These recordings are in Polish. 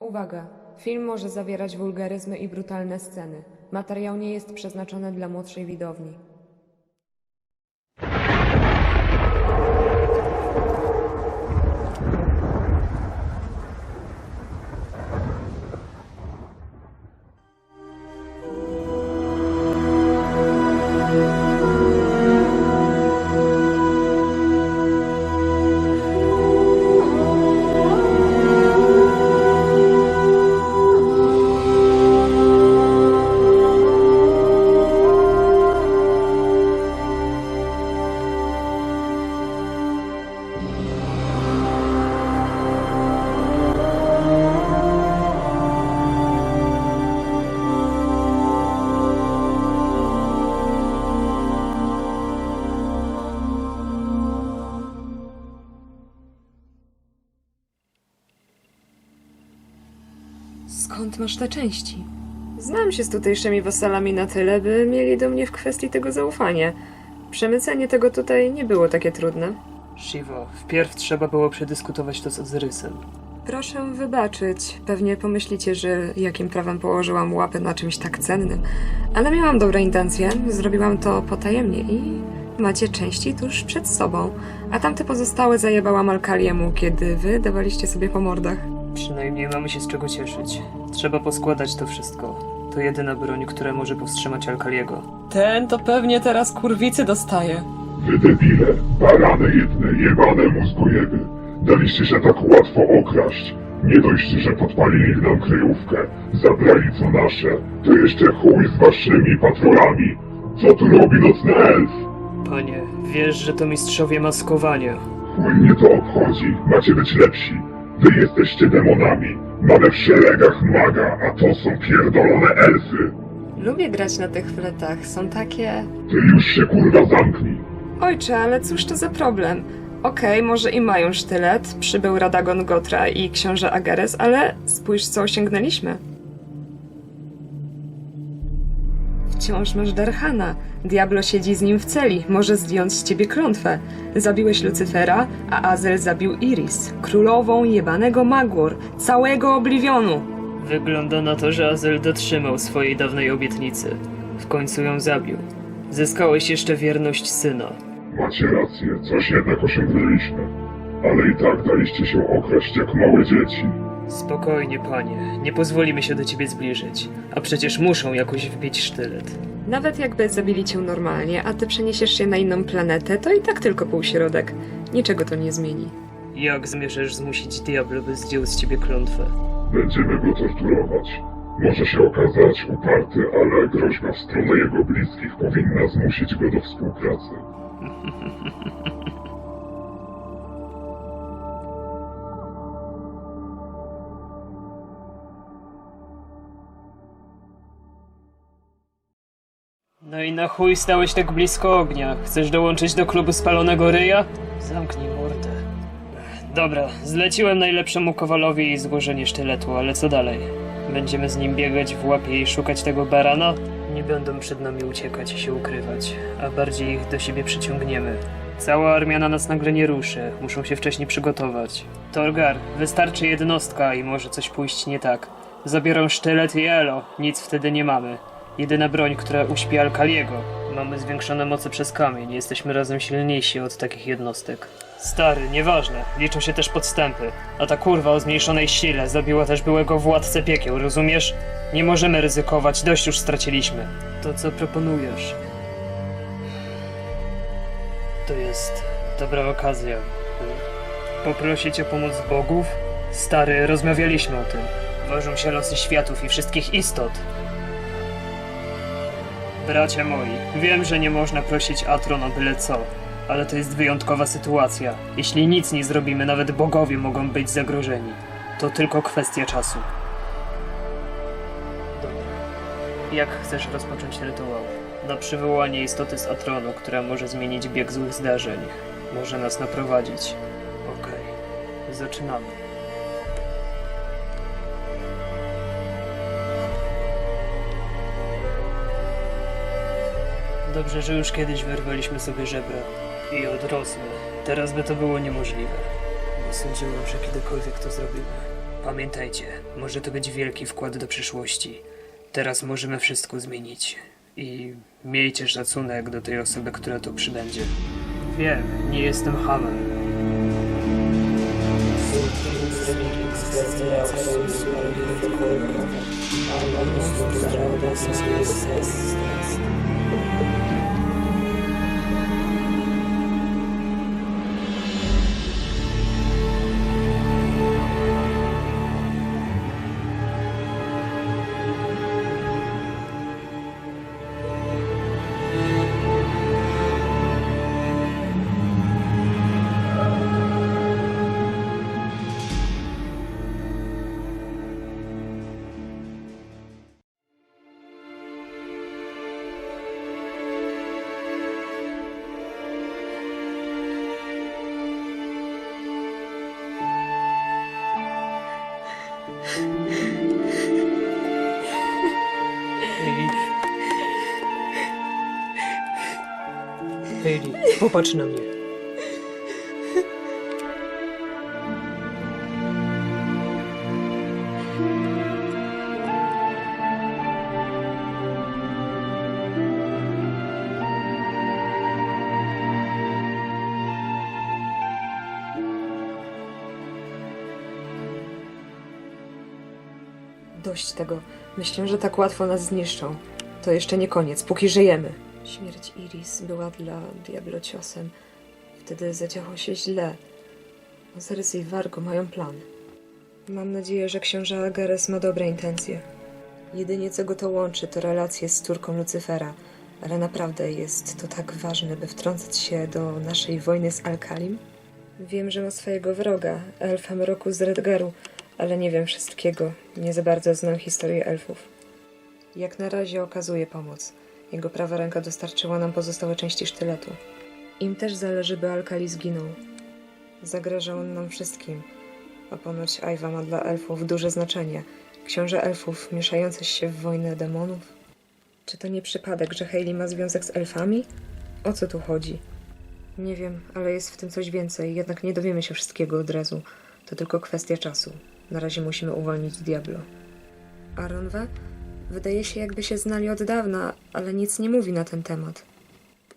Uwaga! Film może zawierać wulgaryzmy i brutalne sceny. Materiał nie jest przeznaczony dla młodszej widowni. Masz te części? Znam się z tutejszymi wasalami na tyle, by mieli do mnie w kwestii tego zaufanie. Przemycenie tego tutaj nie było takie trudne. Shiva, wpierw trzeba było przedyskutować to z Ozyrysem. Proszę wybaczyć. Pewnie pomyślicie, że jakim prawem położyłam łapę na czymś tak cennym. Ale miałam dobre intencje, zrobiłam to potajemnie i macie części tuż przed sobą. A tamte pozostałe zajebałam Alkaliemu, kiedy wy dawaliście sobie po mordach. Przynajmniej mamy się z czego cieszyć. Trzeba poskładać to wszystko. To jedyna broń, która może powstrzymać Alkaliego. Ten to pewnie teraz kurwicy dostaje. Wy debile, barany jedne, jebane mózgojeby. Daliście się tak łatwo okraść. Nie dość, że podpalili nam kryjówkę, zabrali co nasze, to jeszcze chuj z waszymi patrolami. Co tu robi nocny elf? Panie, wiesz, że to mistrzowie maskowania. Chuj mnie to obchodzi, macie być lepsi. Wy jesteście demonami. Mamy w szeregach maga, a to są pierdolone elfy. Lubię grać na tych fletach, są takie... Ty już się kurwa zamknij. Ojcze, ale cóż to za problem? Okej, może i mają sztylet, przybył Radagon Gotra i książę Agares, ale spójrz co osiągnęliśmy. Wciąż masz Darhana. Diablo siedzi z nim w celi, może zdjąć z ciebie klątwę. Zabiłeś Lucyfera, a Azel zabił Iris, królową jebanego Magwor, całego Obliwionu. Wygląda na to, że Azel dotrzymał swojej dawnej obietnicy. W końcu ją zabił. Zyskałeś jeszcze wierność syna. Macie rację, coś jednak osiągnęliśmy. Ale i tak daliście się okraść jak małe dzieci. Spokojnie, panie. Nie pozwolimy się do ciebie zbliżyć. A przecież muszą jakoś wbić sztylet. Nawet jakby zabili cię normalnie, a ty przeniesiesz się na inną planetę, to i tak tylko półśrodek. Niczego to nie zmieni. Jak zamierzasz zmusić Diablo, by zdjął z ciebie klątwę? Będziemy go torturować. Może się okazać uparty, ale groźba w stronę jego bliskich powinna zmusić go do współpracy. No i na chuj stałeś tak blisko ognia. Chcesz dołączyć do klubu spalonego ryja? Zamknij mordę. Dobra, zleciłem najlepszemu kowalowi złożenie sztyletu, ale co dalej? Będziemy z nim biegać w łapie i szukać tego barana? Nie będą przed nami uciekać i się ukrywać, a bardziej ich do siebie przyciągniemy. Cała armia na nas nagle nie ruszy, muszą się wcześniej przygotować. Torgar, wystarczy jednostka i może coś pójść nie tak. Zabiorą sztylet i elo, nic wtedy nie mamy. Jedyna broń, która uśpi Alkaliego. Mamy zwiększone moce przez kamień, jesteśmy razem silniejsi od takich jednostek. Stary, nieważne, liczą się też podstępy. A ta kurwa o zmniejszonej sile zabiła też byłego władcę piekieł, rozumiesz? Nie możemy ryzykować, dość już straciliśmy. To co proponujesz? To jest dobra okazja. by Poprosić o pomoc bogów? Stary, rozmawialiśmy o tym. Ważą się losy światów i wszystkich istot. Bracia moi, wiem, że nie można prosić Atron o byle co, ale to jest wyjątkowa sytuacja. Jeśli nic nie zrobimy, nawet bogowie mogą być zagrożeni. To tylko kwestia czasu. Dobra. Jak chcesz rozpocząć rytuał? Na przywołanie istoty z Atronu, która może zmienić bieg złych zdarzeń. Może nas naprowadzić. Okej. Zaczynamy. Dobrze, że już kiedyś wyrwaliśmy sobie żebra i odrosły. Teraz by to było niemożliwe. Nie sądziłem, że kiedykolwiek to zrobimy. Pamiętajcie, może to być wielki wkład do przyszłości. Teraz możemy wszystko zmienić. I miejcie szacunek do tej osoby, która tu przybędzie. Wiem, nie jestem hamem. Hayley, popatrz na mnie. Dość tego. Myślę, że tak łatwo nas zniszczą. To jeszcze nie koniec, póki żyjemy. Śmierć Iris była dla Diablo ciosem. Wtedy zadziało się źle. Osiris i Vargo mają plan. Mam nadzieję, że książę Agares ma dobre intencje. Jedynie co go to łączy, to relacje z córką Lucyfera. Ale naprawdę jest to tak ważne, by wtrącać się do naszej wojny z Alkalim? Wiem, że ma swojego wroga, elfa mroku z Redgaru, ale nie wiem wszystkiego. Nie za bardzo znam historię elfów. Jak na razie okazuje pomoc. Jego prawa ręka dostarczyła nam pozostałe części sztyletu. Im też zależy, by Alkali zginął. Zagraża on nam wszystkim. A ponoć Ajwa ma dla elfów duże znaczenie. Książę elfów mieszający się w wojnę demonów. Czy to nie przypadek, że Hayley ma związek z elfami? O co tu chodzi? Nie wiem, ale jest w tym coś więcej, jednak nie dowiemy się wszystkiego od razu. To tylko kwestia czasu. Na razie musimy uwolnić Diablo. Aronwe? Wydaje się, jakby się znali od dawna, ale nic nie mówi na ten temat.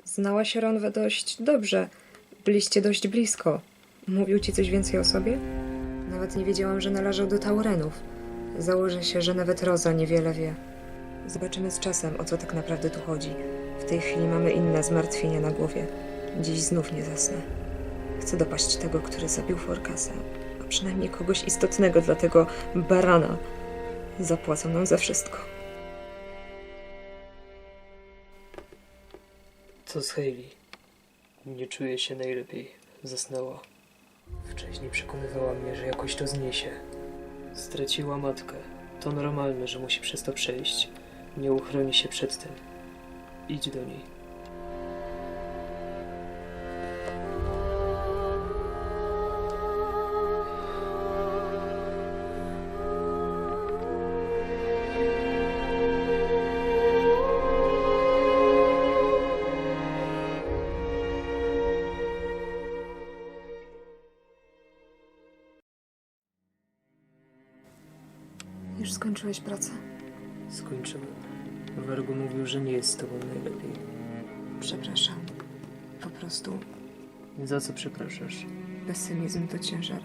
Znała się Ronwe dość dobrze. Byliście dość blisko. Mówił ci coś więcej o sobie? Nawet nie wiedziałam, że należał do Taurenów. Założę się, że nawet Roza niewiele wie. Zobaczymy z czasem, o co tak naprawdę tu chodzi. W tej chwili mamy inne zmartwienia na głowie. Dziś znów nie zasnę. Chcę dopaść tego, który zabił Forkasa, a przynajmniej kogoś istotnego dla tego barana. Zapłacą nam za wszystko. Co z Hayley? Nie czuję się najlepiej. Zasnęła. Wcześniej przekonywała mnie, że jakoś to zniesie. Straciła matkę. To normalne, że musi przez to przejść. Nie uchroni się przed tym. Idź do niej. Skończyłeś pracę? Skończyłem. Wargo mówił, że nie jest z tobą najlepiej. Przepraszam. Po prostu Za co przepraszasz? pesymizm to ciężar.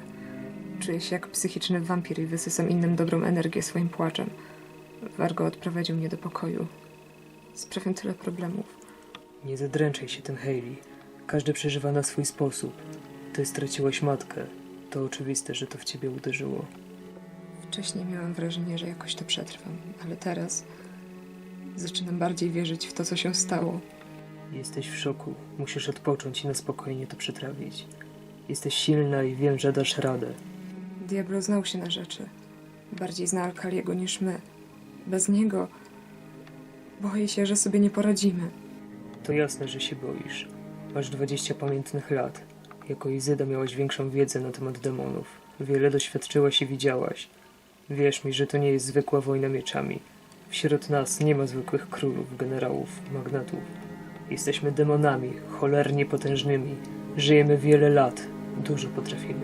Czuję się jak psychiczny wampir i wysysam innym dobrą energię swoim płaczem. Wargo odprowadził mnie do pokoju. Sprawiam tyle problemów. Nie zadręczaj się tym, Hayley. Każdy przeżywa na swój sposób. Ty straciłaś matkę. To oczywiste, że to w ciebie uderzyło. Wcześniej miałam wrażenie, że jakoś to przetrwam, ale teraz zaczynam bardziej wierzyć w to, co się stało. Jesteś w szoku. Musisz odpocząć i na spokojnie to przetrawić. Jesteś silna i wiem, że dasz radę. Diablo znał się na rzeczy. Bardziej zna Alkaliego niż my. Bez niego boję się, że sobie nie poradzimy. To jasne, że się boisz. Masz 20 pamiętnych lat. Jako Izyda miałaś większą wiedzę na temat demonów. Wiele doświadczyłaś i widziałaś. Wierz mi, że to nie jest zwykła wojna mieczami. Wśród nas nie ma zwykłych królów, generałów, magnatów. Jesteśmy demonami, cholernie potężnymi. Żyjemy wiele lat. Dużo potrafimy.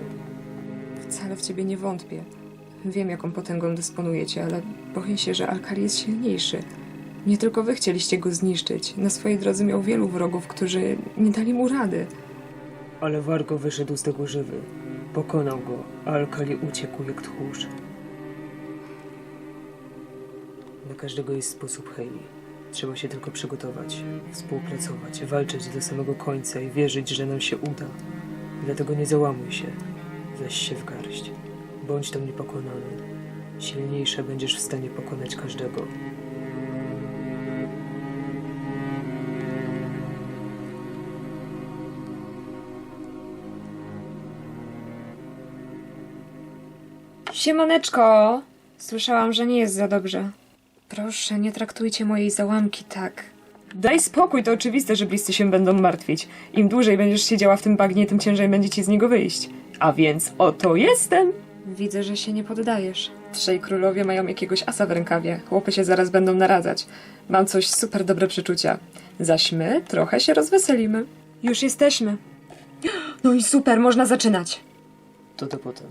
Wcale w ciebie nie wątpię. Wiem, jaką potęgą dysponujecie, ale boję się, że Alkali jest silniejszy. Nie tylko wy chcieliście go zniszczyć. Na swojej drodze miał wielu wrogów, którzy nie dali mu rady. Ale Wargo wyszedł z tego żywy. Pokonał go, a Alkali uciekł jak tchórz. Na każdego jest sposób Hayley. Trzeba się tylko przygotować, współpracować, walczyć do samego końca i wierzyć, że nam się uda. Dlatego nie załamuj się. Weź się w garść. Bądź tam niepokonany. Silniejsza będziesz w stanie pokonać każdego. Siemaneczko! Słyszałam, że nie jest za dobrze. Proszę, nie traktujcie mojej załamki tak. Daj spokój, to oczywiste, że bliscy się będą martwić. Im dłużej będziesz siedziała w tym bagnie, tym ciężej będzie ci z niego wyjść. A więc oto jestem! Widzę, że się nie poddajesz. Trzej królowie mają jakiegoś asa w rękawie. Chłopy się zaraz będą naradzać. Mam coś super dobre przeczucia. Zaś my trochę się rozweselimy. Już jesteśmy. No i super, można zaczynać. To to potem.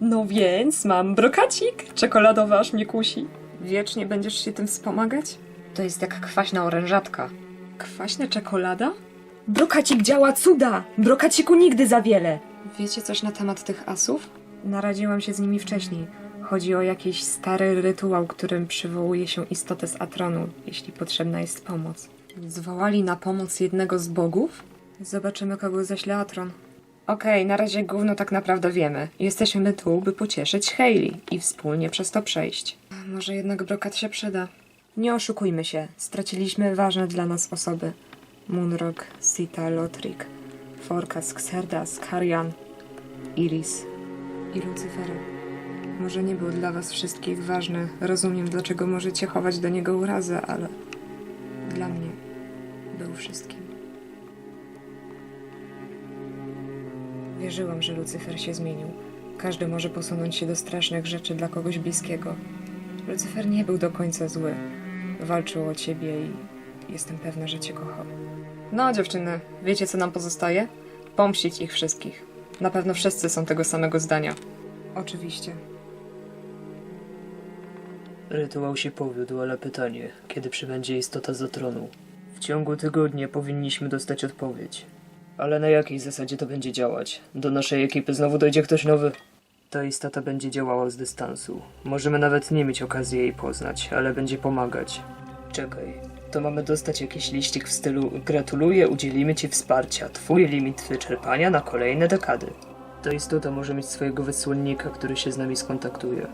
No więc mam brokacik. Czekoladowy aż mnie kusi. Wiecznie będziesz się tym wspomagać? To jest jak kwaśna orężatka. Kwaśna czekolada? Brokacik działa cuda! Brokaciku nigdy za wiele! Wiecie coś na temat tych asów? Naradziłam się z nimi wcześniej. Chodzi o jakiś stary rytuał, którym przywołuje się istotę z Atronu, jeśli potrzebna jest pomoc. Zwołali na pomoc jednego z bogów? Zobaczymy, kogo ześle Atron. Okej, na razie gówno tak naprawdę wiemy. Jesteśmy tu, by pocieszyć Hayley i wspólnie przez to przejść. Może jednak brokat się przyda. Nie oszukujmy się, straciliśmy ważne dla nas osoby. Moonrock, Sita, Lothric, Forkas, Xerdas, Karian, Iris i Lucyfera. Może nie był dla was wszystkich ważny. Rozumiem, dlaczego możecie chować do niego urazę, ale dla mnie był wszystkim. Wierzyłam, że Lucyfer się zmienił. Każdy może posunąć się do strasznych rzeczy dla kogoś bliskiego. Lucyfer nie był do końca zły. Walczył o ciebie i jestem pewna, że cię kochał. No, dziewczyny, wiecie co nam pozostaje? Pomścić ich wszystkich. Na pewno wszyscy są tego samego zdania. Oczywiście. Rytuał się powiódł, ale pytanie, kiedy przybędzie istota za tronu? W ciągu tygodnia powinniśmy dostać odpowiedź. Ale na jakiej zasadzie to będzie działać? Do naszej ekipy znowu dojdzie ktoś nowy? Ta istota będzie działała z dystansu. Możemy nawet nie mieć okazji jej poznać, ale będzie pomagać. Czekaj, to mamy dostać jakiś liścik w stylu Gratuluję, udzielimy ci wsparcia. Twój limit wyczerpania na kolejne dekady. Ta istota może mieć swojego wysłannika, który się z nami skontaktuje.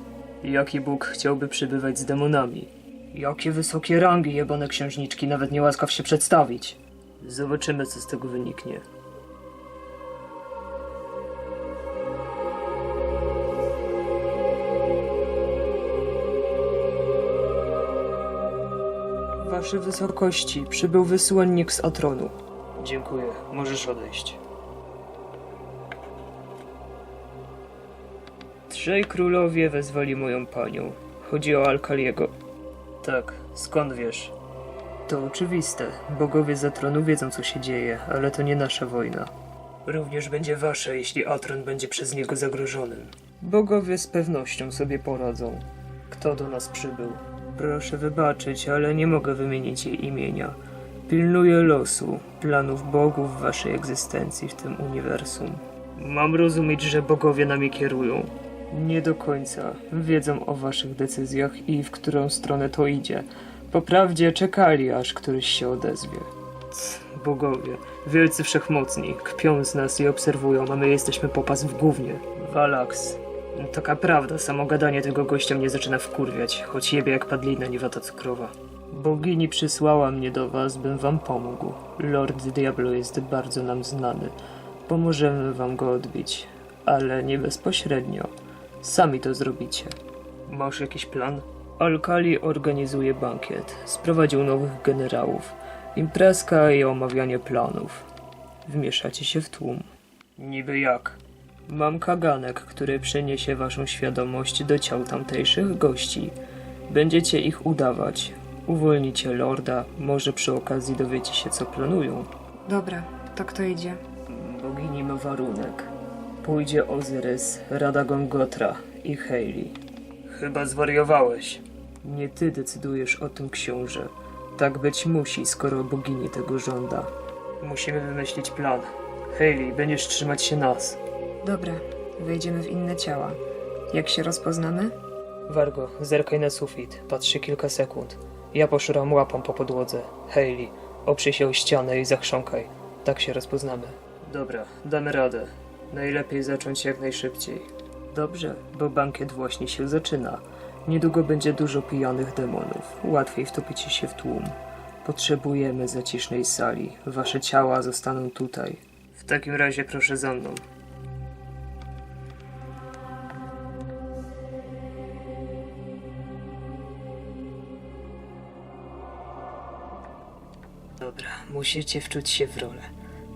Jaki Bóg chciałby przybywać z demonami? Jakie wysokie rangi jebane księżniczki nawet nie łaskaw się przedstawić. Zobaczymy, co z tego wyniknie. Wasze wysokości, przybył wysłannik z Atronu. Dziękuję, możesz odejść. Trzej królowie wezwali moją panią. Chodzi o Alkaliego. Tak, skąd wiesz? To oczywiste. Bogowie za tronu wiedzą, co się dzieje, ale to nie nasza wojna. Również będzie wasza, jeśli Atron będzie przez niego zagrożonym. Bogowie z pewnością sobie poradzą. Kto do nas przybył? Proszę wybaczyć, ale nie mogę wymienić jej imienia. Pilnuję losu, planów bogów w waszej egzystencji w tym uniwersum. Mam rozumieć, że bogowie nami kierują. Nie do końca. Wiedzą o waszych decyzjach i w którą stronę to idzie. Poprawdzie czekali, aż któryś się odezwie. Bogowie, wielcy wszechmocni, kpią z nas i obserwują, a my jesteśmy popas w gównie. Walax. Taka prawda, samo gadanie tego gościa mnie zaczyna wkurwiać, choć jebie jak padlina niewata cukrowa. Bogini przysłała mnie do was, bym wam pomógł. Lord Diablo jest bardzo nam znany. Pomożemy wam go odbić, ale nie bezpośrednio. Sami to zrobicie. Masz jakiś plan? Alkali organizuje bankiet. Sprowadził nowych generałów. Imprezka i omawianie planów. Wmieszacie się w tłum. Niby jak? Mam kaganek, który przeniesie waszą świadomość do ciał tamtejszych gości. Będziecie ich udawać. Uwolnicie lorda, może przy okazji dowiecie się, co planują. Dobra, to kto idzie? Bogini ma warunek. Pójdzie Ozyrys, Radagon Gotra i Hayley. Chyba zwariowałeś. Nie ty decydujesz o tym, książę. Tak być musi, skoro bogini tego żąda. Musimy wymyślić plan. Hayley, będziesz trzymać się nas. Dobra, wejdziemy w inne ciała. Jak się rozpoznamy? Wargo, zerkaj na sufit. Patrz się kilka sekund. Ja poszuram łapą po podłodze. Hayley, oprzyj się o ścianę i zachrząkaj. Tak się rozpoznamy. Dobra, damy radę. Najlepiej zacząć jak najszybciej. Dobrze, bo bankiet właśnie się zaczyna. Niedługo będzie dużo pijanych demonów. Łatwiej wtopić się w tłum. Potrzebujemy zacisznej sali. Wasze ciała zostaną tutaj. W takim razie proszę za mną. Dobra, musicie wczuć się w rolę.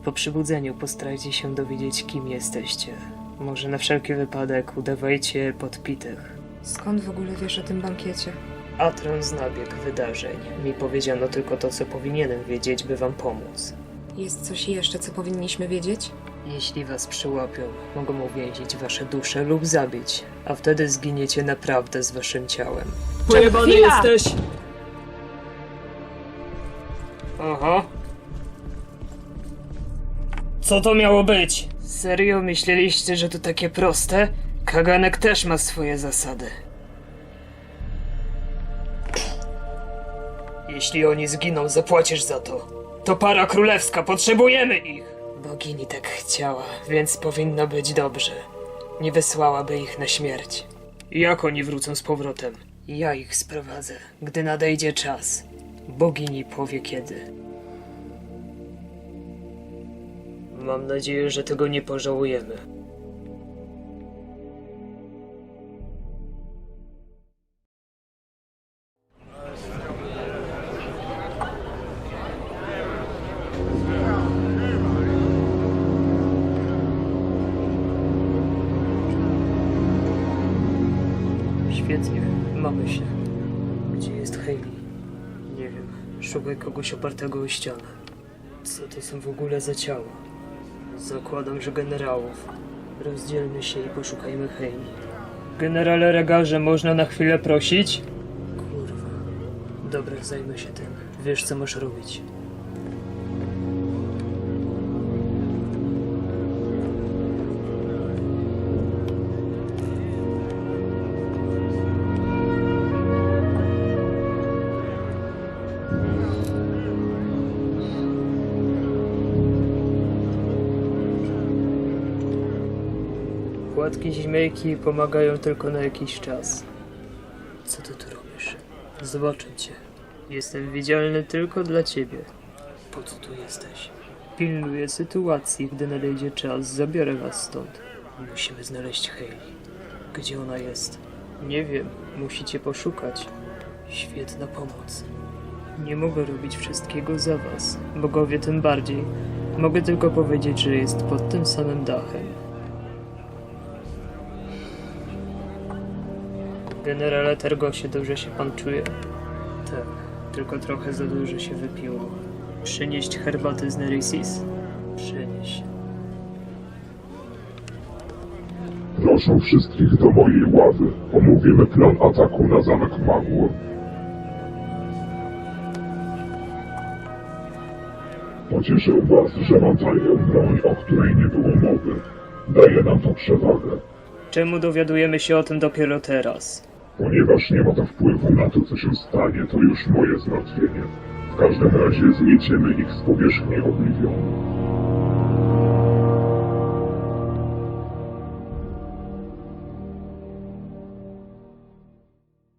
Po przybudzeniu postarajcie się dowiedzieć, kim jesteście. Może na wszelki wypadek udawajcie podpitych. Skąd w ogóle wiesz o tym bankiecie? Atron zna bieg wydarzeń. Mi powiedziano tylko to, co powinienem wiedzieć, by wam pomóc. Jest coś jeszcze, co powinniśmy wiedzieć? Jeśli was przyłapią, mogą uwięzić wasze dusze lub zabić, a wtedy zginiecie naprawdę z waszym ciałem. Pojebany Chwila! jesteś! Aha. Co to miało być? Serio myśleliście, że to takie proste? Kaganek też ma swoje zasady. Jeśli oni zginą, zapłacisz za to. To para królewska, potrzebujemy ich! Bogini tak chciała, więc powinno być dobrze. Nie wysłałaby ich na śmierć. Jak oni wrócą z powrotem? Ja ich sprowadzę, gdy nadejdzie czas. Bogini powie kiedy. Mam nadzieję, że tego nie pożałujemy. Świetnie, mamy się. Gdzie jest Hayley? Nie wiem. Szukaj kogoś opartego o ścianę. Co to są w ogóle za ciała? Zakładam, że generałów. Rozdzielmy się i poszukajmy Hayley. Generale Regarze, można na chwilę prosić? Kurwa. Dobra, zajmę się tym. Wiesz, co masz robić. Płatki zimejki pomagają tylko na jakiś czas. Co ty tu robisz? Zobaczę cię. Jestem widzialny tylko dla ciebie. Po co tu jesteś? Pilnuję sytuacji, gdy nadejdzie czas, zabiorę was stąd. Musimy znaleźć Hayley. Gdzie ona jest? Nie wiem, musicie poszukać. Świetna pomoc. Nie mogę robić wszystkiego za was, bogowie tym bardziej. Mogę tylko powiedzieć, że jest pod tym samym dachem. Generale Tergosie, dobrze się pan czuje? Tak, tylko trochę za dużo się wypiło. Przynieść herbaty z Neresis? Przynieś. Proszę wszystkich do mojej ławy. Omówimy plan ataku na zamek Magło. Pocieszę was, że mam tajną broń, o której nie było mowy. Daje nam to przewagę, Czemu dowiadujemy się o tym dopiero teraz? Ponieważ nie ma to wpływu na to, co się stanie, to już moje zmartwienie. W każdym razie zmieciemy ich z powierzchni Oblivionu.